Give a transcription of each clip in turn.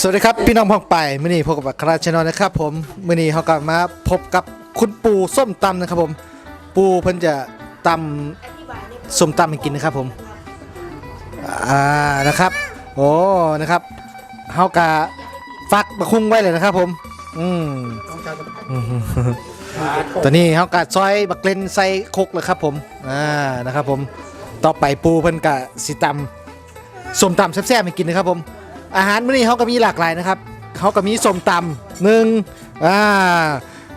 สวัสดีครับพี่น้องพ้องไปมื่อนี้พบกับคราชนอนะครับผมมื่อนี้เขากลับมาพบกับคุณปู่ส้มตำนะครับผม ปู่เพิ่นจะตำส้มตำให้กินนะครับผมอ่านะครับโอ้นะครับเฮากะฟักบะคุ้งไว้เลยนะครับผมอืมตอนนี้เฮากะซอยบักเลนใส่คกเลยครับผมอ่านะครับผมต่อไปปูเพิ่นกะสิตำส้มตำแซ่บๆให้กินนะครับผม อาหารมื้อนี้เขาก็มีหลากหลายนะครับเขาก็มีส้มตำหนึ่งอ่า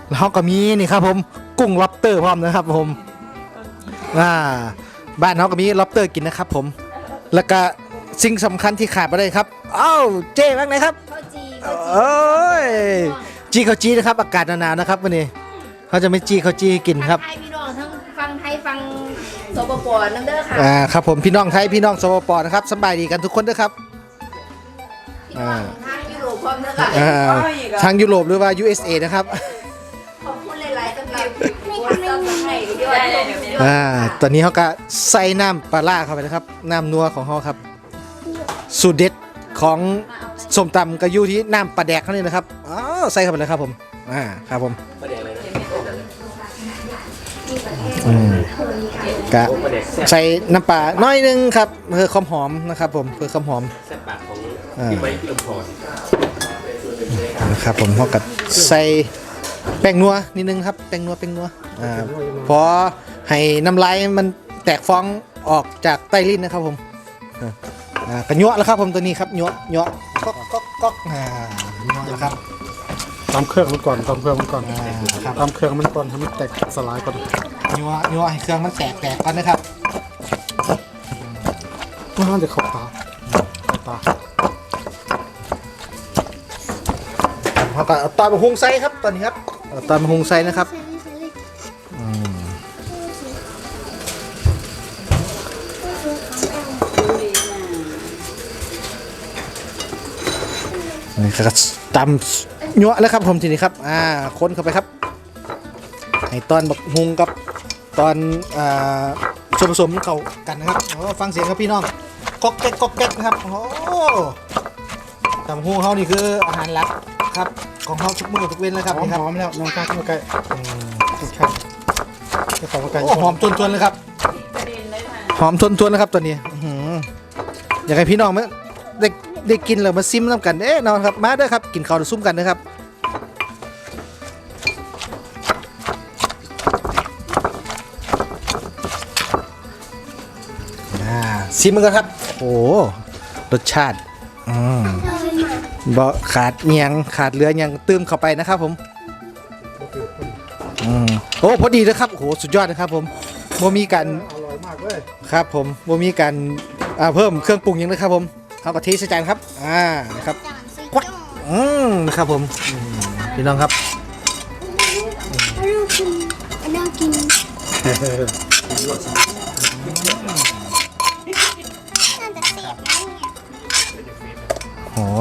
แล้วเขาก็มีนี่ครับผมกุ้งล็อบเตอร์พร้อมนะครับผมอ่าบ้านเขาก็มีล็อบเตอร์กินนะครับผม แล้วก็สิ่งสำคัญที่ขาดไม่ได้ครับเอ้าเจ๊บ้างไหนครับข้าวจีข้าวจีโอ้ยจีเขาวจีนะครับอากาศหนาวๆนะครับวันนี้เขาจะไม่จีเขาวจีให้กินครับ ไทยพี่น้องทั้งฟังไทยฟังสปปน้ำเด้อค่ะ อ่าครับผมพี่น้องไทยพี่น้องสปปนะครับสบายดีกันทุกคนด้วยครับพี่น้ องทางยุโรปพร้อมเด้อค่ะอ่าทางยุโรปหรือว่า USA นะครับขอบคุณหลายๆสำหรับโพสต์ต้องให้ที่ว่าชมที่ว่าอ่าตอนนี้เขาก็ใส่น้ำปลาล่าเข้าไปนะครับน้ำนัวของเขาครับ สูตรเด็ดของส้มตำก็อยู่ที่น้ำปลาแดกเขานี่นะครับอ๋อใส่เข้าไปเลยครับผมอ่าครับผมอืมกะใส่น้ำปลาน้อยหนึงครับเพื่อความหอมนะครับผมเพื่อความหอมแซ่บปากของอ่าพี่ไม้พี่ลมพรนะครับผมเขาก็ใส่แป้งนัวนิดนึงครับแป้งนัวแป้งนัวอ่าพอให้น้ำลายมันแตกฟองออกจากใต้ลิ้นนะครับผมอ่ากระยั่วแล้วครับผมตัวนี้ครับยั่วยั่วก๊อกก๊อกก๊อกอ่ายั่วแล้วครับตามเครื่องมันก่อนตามเครื่องมันก่อนอ่าครับตามเครื่องมันก่อนให้มันแตกสลายก่อนยั่วยั่วให้เครื่องมันแตกแตกก่อนนะครับเพื่อให้มันจะเข้าตาเข้าตา เขาก็เอาตอนมาหุงไซครับตอนนี้ครับเอาตอนมาหุงไซนะครับอืมนี่ก็ตำยั่วแล้วครับผมทีนี้ครับอ่าคนเข้าไปครับให้ตอนบักหุงกับตอนอ่าส่วนผสมเข้ากันนะครับโอ้ฟังเสียงครับพี่น้องก๊อกแก๊กก๊อกแก๊กนะครับโอ้ตำหุงเขานี่คืออาหารหลัก ครับ ของเขาทุกมื้อทุกเว้นเลยครับหอมนี่ครับหอมแล้วน้องกล้าเข้ามาใกล้ทุกท่านจะเข้ามาใกล้โอ้หอมทวนๆเลยครับหอมทวนๆนะครับตัวนี้อื้อหืออยากให้พี่น้องมาได้ได้กินแล้วมาซิมน้ำกันเอ๊ะนอนครับมาเด้อครับกินข้าวแล้วซุ่มกันนะครับอ่าซิมมันกันครับโอ้โหรสชาติอืม บ่ขาดเนียงขาดเหลือเนียงเติมเข้าไปนะครับผมอืมโอ้พอดีเลยครับโอ้โหสุดยอดนะครับผมบ่มีการอร่อยมากเลยครับผมบ่มีการอ่าเพิ่มเครื่องปรุงหยังนะครับผมเอากะทิใส่จานครับอ่านะครับควัก อืมนะครับผมอืมพี่น้องครับ น่ากิน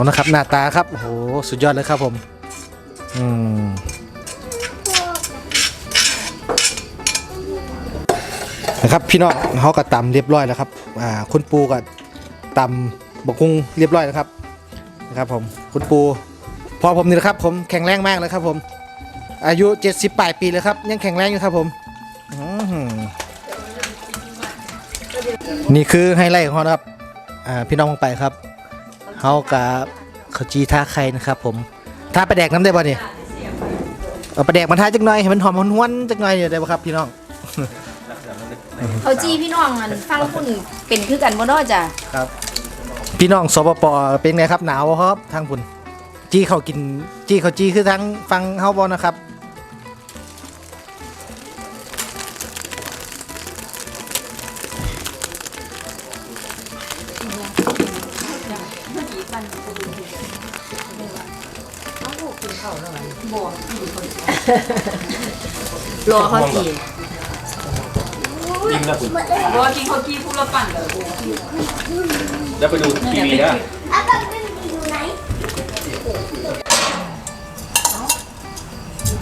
นะครับ หน้าตาครับ โอ้โห สุดยอดเลยครับผม อืมนะครับพี่น้องเขาก็ตำเรียบร้อยแล้วครับ อ่า คุณปูก็ตำบกุ้งเรียบร้อยแล้วครับ นะครับผม คุณปู พอผมนี่นะครับ ผมแข็งแรงมากเลยครับ ผม อายุ 70ปลายปีแล้วครับ ยังแข็งแรงอยู่ครับ ผมอื้อหือนี่คือไฮไลท์ของเขาครับ อ่า พี่น้องมองไปครับ เฮากับข้าวจีท่าไข่นะครับ ผมท่าปลาแดกน้ำได้ป่ะนี่เอาปลาแดกมาท่าจักหน่อยให้มันหอมหวนๆจักหน่อยเดี๋ยวได้ป่ะครับพี่น้องข้าวจีพี่น้องอันฟังคุณเป็นคือกันบ่เนาะจ้ะครับ พี่น้องสปปเป็นไงครับหนาวบ่ครับทางพุ่นจีเขากินจีเขาจีคือทั้งฟังเฮาบ่นะครับ รอข้าวจียิ้มนะคุณรอกินข้าวกี้พูดละปั่นเลยแล้วไปดูทีวีนะแล้วก็เป็นอยู่ไหน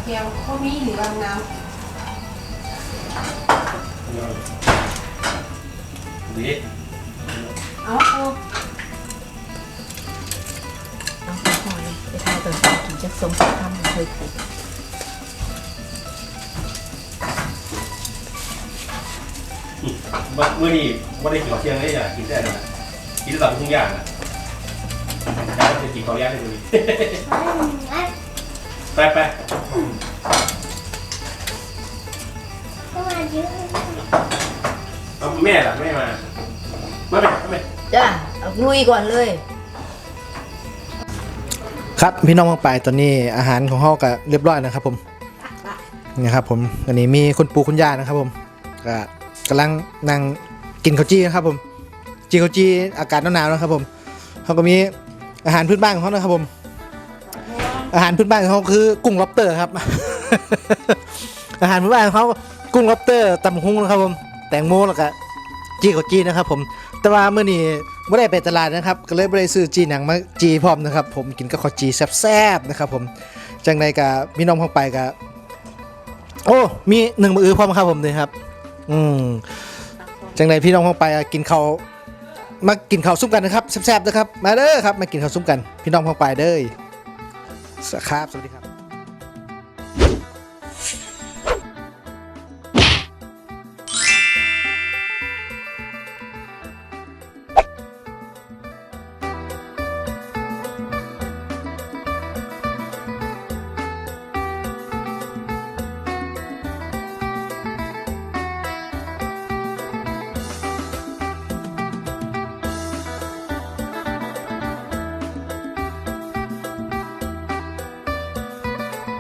เกียวข้าวมีหรือบางน้ดีำเอาเอา จะสมกับทำเคยกินเมื่อนี้ไม่ได้กินข้าวเที่ยงเลยอะกินแต่นะกินแต่แบบทุกอย่างอะแต่ว่าจะกินข้าวย่างให้ดูดิไปไปก็มาเยอะเอาแม่ล่ะแม่มาไม่ไปไม่ไปจ้าเอาลุยก่อนเลย ครับพี่น้องมองไปตอนนี้อาหารของเขาก็เรียบร้อยนะครับผมนี่ครับผมอันนี้มีคุณปู่คุณย่านะครับผมก็กำลังนั่งกินข้าวจี้นะครับผมจีข้าวจี้อากาศหนาวๆนะครับผมเขาก็มีอาหารพื้นบ้านของเขานะครับผม อาหารพื้นบ้านของเขาคือกุ้งล็อบสเตอร์ครับ อาหารพื้นบ้านของเขากุ้งล็อบสเตอร์ตำหุ้งนะครับผม แตงโมแล้วก็จีข้าวจี้นะครับผม แต่ว่าเมื่อนี้ ไม่ได้ไปตลาดนะครับ ก็เลยไม่ได้ซื้อจีหนังมาจีพร้อมนะครับ ผมกินกับข้าวจีแซ่บๆนะครับ ผมจังในกับพี่น้องเข้าไปกับโอ้ มีหนึ่งมืออือพร้อมครับผมเลยครับ อืมจังในพี่น้องเข้าไปกินข้าวมากินข้าวซุ้มกันนะครับแซ่บๆนะครับ มาเด้อครับมากินข้าวซุ้มกัน พี่น้องเข้าไปเด้อครับสวัสดีครับ